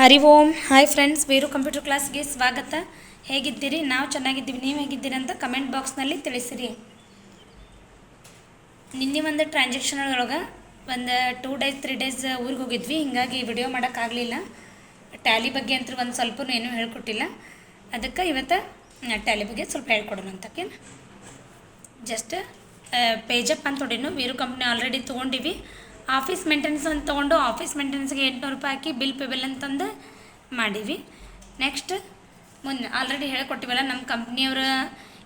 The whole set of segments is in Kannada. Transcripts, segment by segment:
Hari Om. Hi friends Veeru computer ಕ್ಲಾಸ್ಗೆ ಸ್ವಾಗತ. ಹೇಗಿದ್ದೀರಿ? ನಾವು ಚೆನ್ನಾಗಿದ್ದೀವಿ. ನೀವು ಹೇಗಿದ್ದೀರಿ ಅಂತ ಕಮೆಂಟ್ ಬಾಕ್ಸ್ನಲ್ಲಿ ತಿಳಿಸಿರಿ. ನಿನ್ನೆ ಒಂದು ಟ್ರಾನ್ಸಾಕ್ಷನ್ ಒಳಗೆ ಒಂದು ಟೂ ಡೇಸ್ ತ್ರೀ ಡೇಸ್ ಊರಿಗೆ ಹೋಗಿದ್ವಿ. ಹಿಂಗಾಗಿ ವಿಡಿಯೋ ಮಾಡೋಕ್ಕಾಗಲಿಲ್ಲ ಟ್ಯಾಲಿ ಬಗ್ಗೆ ಅಂತೂ ಒಂದು ಸ್ವಲ್ಪ ಏನೂ ಹೇಳ್ಕೊಟ್ಟಿಲ್ಲ. ಅದಕ್ಕೆ ಇವತ್ತು ಟ್ಯಾಲಿ ಬಗ್ಗೆ ಸ್ವಲ್ಪ ಹೇಳ್ಕೊಡೋಣ ಅಂತಕೇನು ಜಸ್ಟ್ ಪೇಜಪ್ ಅಂತ ನೋಡಿನು ವೀರು ಕಂಪ್ನಿ ಆಲ್ರೆಡಿ ತೊಗೊಂಡಿವಿ. ಆಫೀಸ್ ಮೇಂಟೆನೆನ್ಸ್ ಅಂತ ತೊಗೊಂಡು ಆಫೀಸ್ ಮೇಂಟೆನೆನ್ಸ್ಗೆ ಎಂಟುನೂರು ರೂಪಾಯಿ ಹಾಕಿ ಬಿಲ್ ಪೇಬಲ್ ಅಂತಂದು ಮಾಡೀವಿ. ನೆಕ್ಸ್ಟ್ ಮುಂದೆ ಆಲ್ರೆಡಿ ಹೇಳ್ಕೊಟ್ಟಿವಲ್ಲ ನಮ್ಮ ಕಂಪ್ನಿಯವ್ರ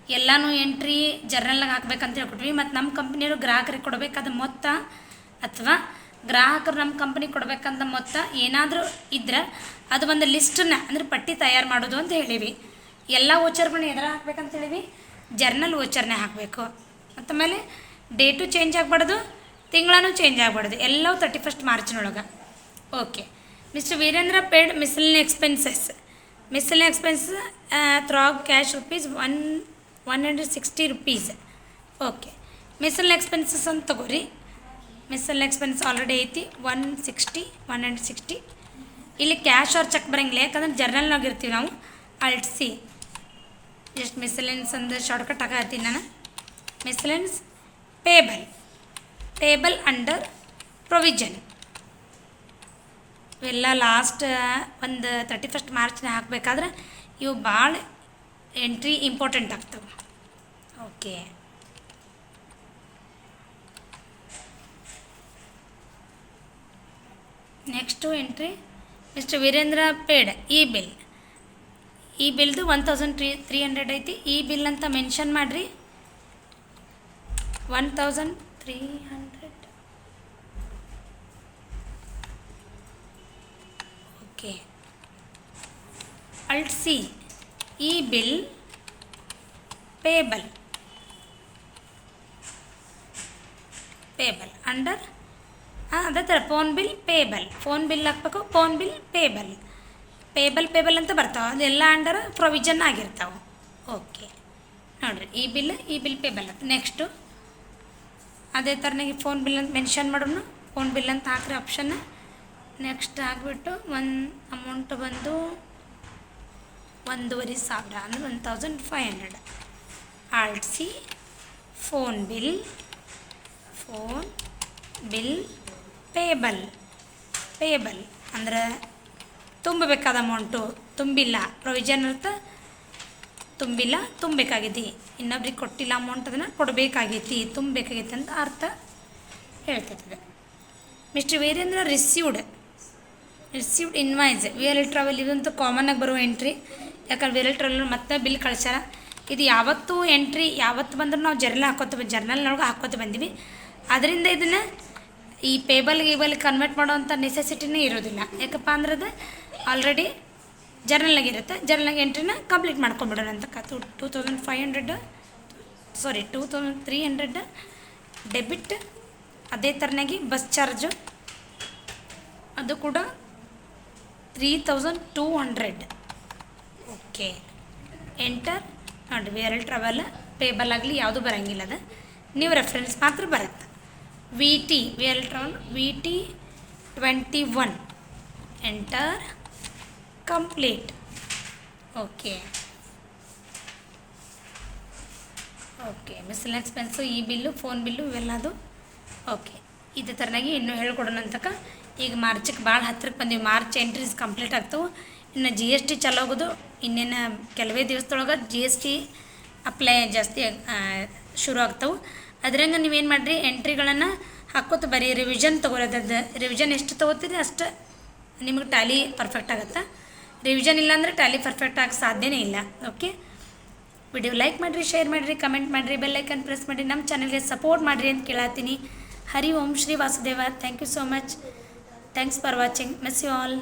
ಎಲ್ಲನೂ ಎಂಟ್ರಿ ಜರ್ನಲ್ನಾಗ ಹಾಕ್ಬೇಕಂತ ಹೇಳ್ಕೊಟ್ವಿ ಮತ್ತು ನಮ್ಮ ಕಂಪ್ನಿಯವರು ಗ್ರಾಹಕರಿಗೆ ಕೊಡಬೇಕಾದ ಮೊತ್ತ ಅಥವಾ ಗ್ರಾಹಕರು ನಮ್ಮ ಕಂಪ್ನಿಗೆ ಕೊಡಬೇಕಂತ ಮೊತ್ತ ಏನಾದರೂ ಇದ್ರೆ ಅದು ಒಂದು ಲಿಸ್ಟನ್ನ ಅಂದ್ರೆ ಪಟ್ಟಿ ತಯಾರು ಮಾಡೋದು ಅಂತ ಹೇಳೀವಿ. ಎಲ್ಲ ಓಚರ್ಗಳನ್ನ ಎದ್ರ ಹಾಕ್ಬೇಕಂತ ಹೇಳಿವಿ. ಜರ್ನಲ್ ಓಚರ್ನೇ ಹಾಕಬೇಕು. ಮತ್ತು ಆಮೇಲೆ ಡೇಟು ಚೇಂಜ್ ಆಗಬಾರ್ದು. ತಿಂಗಳೂ ಚೇಂಜ್ ಆಗ್ಬಾರ್ದು ಎಲ್ಲವೂ thirty first ಮಾರ್ಚ್ನೊಳಗೆ okay mister Virendra paid miscellaneous expenses miscellaneous expenses through cash rupees one one hundred sixty rupees okay miscellaneous expenses ಅಂತ ತಗೋರಿ. ಮಿಸಲ್ ಎಕ್ಸ್ಪೆನ್ಸ್ ಆಲ್ರೆಡಿ ಐತಿ. One sixty one hundred sixty ಇಲ್ಲಿ ಕ್ಯಾಶ್ ಅವ್ರು ಚೆಕ್ ಬರಂಗಿಲ್ಲ. ಯಾಕಂದ್ರೆ ಜರ್ನಲ್ನಾಗ ಇರ್ತೀವಿ ನಾವು. ಅಲ್ಟ್ಸಿ ಜಸ್ಟ್ ಮಿಸಲೆನ್ಸ್ ಅಂದ್ರೆ ಶಾರ್ಟ್ಕಟ್ ಹಾಕತ್ತೀನಿ ನಾನು. Miscellaneous payable payable under provision ಇವೆಲ್ಲ ಲಾಸ್ಟ್ ಒಂದು ತರ್ಟಿ ಫಸ್ಟ್ ಮಾರ್ಚ್ನ ಹಾಕಬೇಕಾದ್ರೆ ಇವು ಭಾಳ ಎಂಟ್ರಿ ಇಂಪಾರ್ಟೆಂಟ್ ಆಗ್ತವೆ. Okay next entry mister Virendra paid ಈ ಬಿಲ್ ಈ ಬಿಲ್ದು one thousand three three hundred ಐತಿ. ಈ ಬಿಲ್ ಅಂತ ಮೆನ್ಷನ್ ಮಾಡಿರಿ. One thousand three hundred okay alt C ಈ ಬಿಲ್ ಪೇಬಲ್ ಪೇಬಲ್ ಅಂಡರ್ ಹಾಂ ಅದೇ ಥರ phone bill payable phone bill ಹಾಕ್ಬೇಕು phone bill payable payable payable ಅಂತ ಬರ್ತಾವೆ. ಅದೆಲ್ಲ ಅಂಡರ್ ಪ್ರೊವಿಜನ್ ಆಗಿರ್ತಾವೆ. ಓಕೆ ನೋಡಿರಿ ಈ ಬಿಲ್ ಈ ಬಿಲ್ ಪೇಬಲ್ ನೆಕ್ಸ್ಟು ಅದೇ ಥರನಾಗಿ ಫೋನ್ ಬಿಲ್ ಅಂತ ಮೆನ್ಷನ್ ಮಾಡೋಣ ಫೋನ್ ಬಿಲ್ ಅಂತ ಹಾಕ್ರಿ ಆಪ್ಷನ್ ನೆಕ್ಸ್ಟ್ ಆಗಿಬಿಟ್ಟು ಒಂದು ಅಮೌಂಟ್ ಬಂದು ಒಂದೂವರೆ ಸಾವಿರ ಅಂದರೆ one thousand five hundred ಆಳ್ಸಿ phone bill phone bill payable payable ಅಂದ್ರೆ ತುಂಬಬೇಕಾದ ಅಮೌಂಟು ತುಂಬಿಲ್ಲ ಪ್ರೊವಿಷನ್ ಇರುತ್ತೆ. ತುಂಬಿಲ್ಲ ತುಂಬಬೇಕಾಗೈತಿ ಇನ್ನೊಬ್ರಿಗೆ ಕೊಟ್ಟಿಲ್ಲ ಅಮೌಂಟ್ ಅದನ್ನು, ಕೊಡಬೇಕಾಗೈತಿ ತುಂಬಬೇಕಾಗೈತಿ ಅಂತ ಅರ್ಥ ಹೇಳ್ತದೆ mister Virendra received received invoice V L travel ಇದಂತೂ ಕಾಮನ್ನಾಗಿ ಬರುವ ಎಂಟ್ರಿ ಯಾಕಂದ್ರೆ ವಿ ಎಲ್ ಟ್ರಾವೆಲ್ ಮತ್ತೆ ಬಿಲ್ ಕಳ್ಸ್ಯಾರ. ಇದು ಯಾವತ್ತೂ ಎಂಟ್ರಿ ಯಾವತ್ತು ಬಂದರೂ ನಾವು ಜರ್ನಲ್ ಹಾಕೋತ ಜರ್ನಲ್ನೊಳಗೆ ಹಾಕೋತ ಬಂದೀವಿ. ಅದರಿಂದ ಇದನ್ನು ಈ ಪೇಬಲ್ ಗೀಬಲ್ ಕನ್ವರ್ಟ್ ಮಾಡೋವಂಥ ನೆಸೆಸಿಟಿನೇ ಇರೋದಿಲ್ಲ. ಯಾಕಪ್ಪ ಅಂದ್ರೆ ಅದು ಆಲ್ರೆಡಿ ಜರ್ನಲ್ನಾಗ ಇರುತ್ತೆ. ಜರ್ನಲ್ನಾಗ ಎಂಟ್ರಿನ ಕಂಪ್ಲೀಟ್ ಮಾಡ್ಕೊಂಬಿಡೋಣ ಅಂತ ಕಾತು two thousand five hundred sorry two thousand three hundred debit, ಅದೇ ಥರನಾಗಿ ಬಸ್ ಚಾರ್ಜು. ಅದು ಕೂಡ three thousand two hundred. Okay. Enter ನೋಡಿ ವೇರಲ್ ಟ್ರಾವೆಲ್, ಪೇಬಲ್ ಆಗಲಿ ಯಾವುದು ಬರೋಂಗಿಲ್ಲ ಅದು. ನೀವು ರೆಫರೆನ್ಸ್ ಮಾತ್ರ ಬರುತ್ತೆ. V T ವೇರಲ್ travel V T twenty one enter complete okay okay miscellaneous expense ಈ ಬಿಲ್ಲು ಫೋನ್ ಬಿಲ್ಲು ಇವೆಲ್ಲದು. ಓಕೆ ಇದೇ ಥರನಾಗಿ ಇನ್ನೂ ಹೇಳ್ಕೊಡೋಣ ಅಂತಕ. ಈಗ ಮಾರ್ಚಿಗೆ ಭಾಳ ಹತ್ತಿರಕ್ಕೆ ಬಂದೀವಿ. ಮಾರ್ಚ್ ಎಂಟ್ರೀಸ್ ಕಂಪ್ಲೀಟ್ ಆಗ್ತವೆ. ಇನ್ನು ಜಿ ಎಸ್ ಟಿ ಚಲೋಗೋದು ಇನ್ನೇನು ಕೆಲವೇ ದಿವಸದೊಳಗೆ ಜಿ ಎಸ್ ಟಿ ಅಪ್ಲೈ ಜಾಸ್ತಿ ಶುರು ಆಗ್ತವೆ. ಅದ್ರಂಗೆ ನೀವೇನು ಮಾಡಿರಿ? ಎಂಟ್ರಿಗಳನ್ನು ಹಾಕೋತ ಬರೀ ರಿವಿಷನ್ ತೊಗೊಳೋದ್ರದ್ದು ರಿವಿಷನ್ ಎಷ್ಟು ತೊಗೋತೀರಿ ಅಷ್ಟು ನಿಮಗೆ ಟ್ಯಾಲಿ ಪರ್ಫೆಕ್ಟ್ ಆಗುತ್ತೆ? ರಿವಿಷನ್ ಇಲ್ಲಾಂದರೆ ಟ್ಯಾಲಿ ಪರ್ಫೆಕ್ಟ್ ಆಗಿ ಸಾಧ್ಯನೇ ಇಲ್ಲ ಓಕೆ ವಿಡಿಯೋ ಲೈಕ್ ಮಾಡಿರಿ ಶೇರ್ ಮಾಡಿರಿ ಕಮೆಂಟ್ ಮಾಡಿರಿ ಬೆಲ್ಲೈಕನ್ ಪ್ರೆಸ್ ಮಾಡಿರಿ ನಮ್ಮ ಚಾನಲ್ಗೆ ಸಪೋರ್ಟ್ ಮಾಡಿರಿ ಅಂತ ಕೇಳತ್ತೀನಿ Hari Om Shri Vasudeva. Thank you so much thanks for watching miss you all